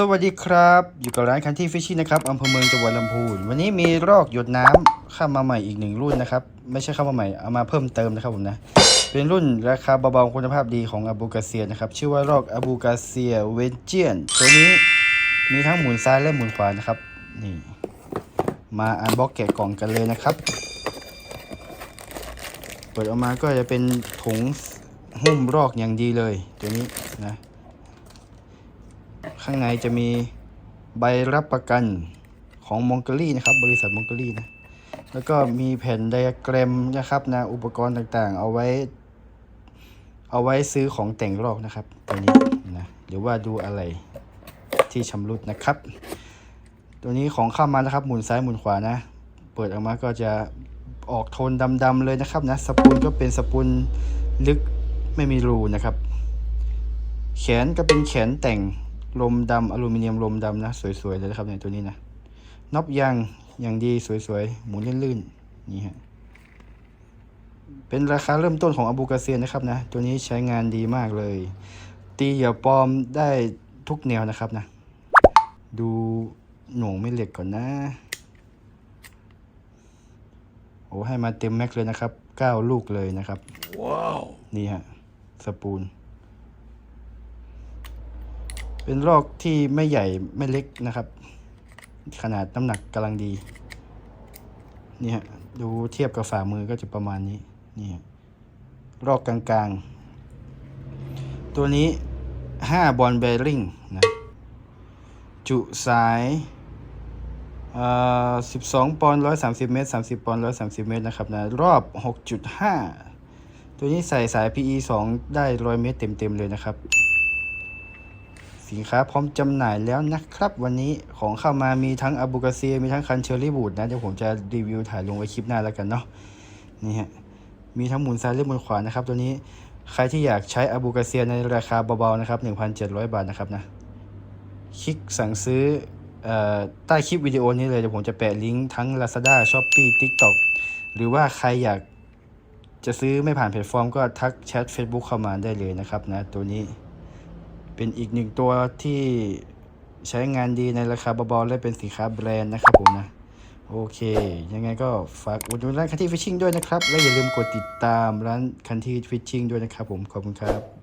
สวัสดีครับ อยู่กับร้านคันที่ฟิชชิ่นะครับอำเภอเมืองจังหวัดลำพูน วันนี้มีรอกหยดน้ำเข้ามาใหม่อีกหนึ่งรุ่นนะครับ ไม่ใช่เข้ามาใหม่เอามาเพิ่มเติมนะครับผมนะ เป็นรุ่นราคาเบาๆคุณภาพดีของอ b บูกาเซียนะครับ ชื่อว่ารอกอ b บูกาเซียเวนเจียน ตัวนี้มีทั้งหมุนซ้ายและหมุนขวานะครับ นี่ มาอันบ็อกแกะกล่องกันเลยนะครับ เปิดออกมาก็จะเป็นถุงหุ้มรอกอย่างดีเลย ตัวนี้นะ ข้างในจะมีใบรับประกันของมอง g ลี่นะครับ บริษัทมอง g ลี่นะ แล้วก็มีแผ่นไดอะแกรมนะครับนะอุปกรณ์ต่างๆ เอาไว้ เอาไว้ซื้อของแต่งรอกนะครับตัวนี้นะหรือว่าดูอะไรที่ชำรุดนะครับ ตัวนี้ของเข้ามานะครับ หมุนซ้ายหมุนขวานะ เปิดออกมาก็จะออกโทนดำๆเลยนะครับนะสปูลก็เป็นสปูลลึกไม่มีรูนะครับ แขนก็เป็นแขนแต่ง ลมดำอลูมิเนียมลมดำนะ สวยๆเลยนะครับในตัวนี้นะน็อปยางอย่างดีสวยๆ หมุนลื่นๆ นี่ฮะ เป็นราคาเริ่มต้นของอบูกาเซียนนะครับนะ ตัวนี้ใช้งานดีมากเลย ตีเหยื่อปลอมได้ทุกแนวนะครับนะ ดูหน่วงไม่เหล็กก่อนนะ โอ้ให้มาเต็มแม็กเลยนะครับ 9 ลูกเลยนะครับ ว้าว นี่ฮะ สปูล เป็นรอกที่ไม่ใหญ่ไม่เล็กนะครับ ขนาดน้ำหนักกำลังดีนี่ฮะดูเทียบกับฝ่ามือก็จะประมาณนี้นี่ฮะรอกกลางๆ ตัวนี้ 5 บอลเบริ่งนะจุสายเอ่อ12ปอนด์130เมตร30ปอนด์130เมตรนะครับนะรอบ6.5ตัวนี้ใส่สาย PE 2ได้100เมตรเต็มๆเลยนะครับ สินค้าพร้อมจำหน่ายแล้วนะครับ วันนี้ของเข้ามามีทั้งอาบูกาเซียมีทั้งคันเชอรี่บูดนะ เดี๋ยวผมจะรีวิวถ่ายลงไว้คลิปหน้าแล้วกันเนาะนี่ฮะมีทั้งหมุนซ้ายและหมุนขวานะครับ ตัวนี้ใครที่อยากใช้อาบูกาเซียในราคาเบาๆนะครับ 1,700 บาทนะครับนะคลิกสั่งซื้ออใต้คลิปวิดีโอนี้เลยเดี๋ยวผมจะแปะลิงก์ทั้ง Lazada Shopee TikTok หรือว่าใครอยากจะซื้อไม่ผ่านแพลตฟอร์มก็ทักแชท Facebook เข้ามาได้เลยนะครับนะตัวนี้ เป็นอีกหนึ่งตัวที่ใช้งานดีในราคาเบาๆและเป็นสินค้าแบรนด์นะครับผมนะ โอเค ยังไงก็ฝากอุดหนุนร้านคันที่ฟิชชิ่งด้วยนะครับ และอย่าลืมกดติดตามร้านคันที่ฟิชชิ่งด้วยนะครับผมขอบคุณครับ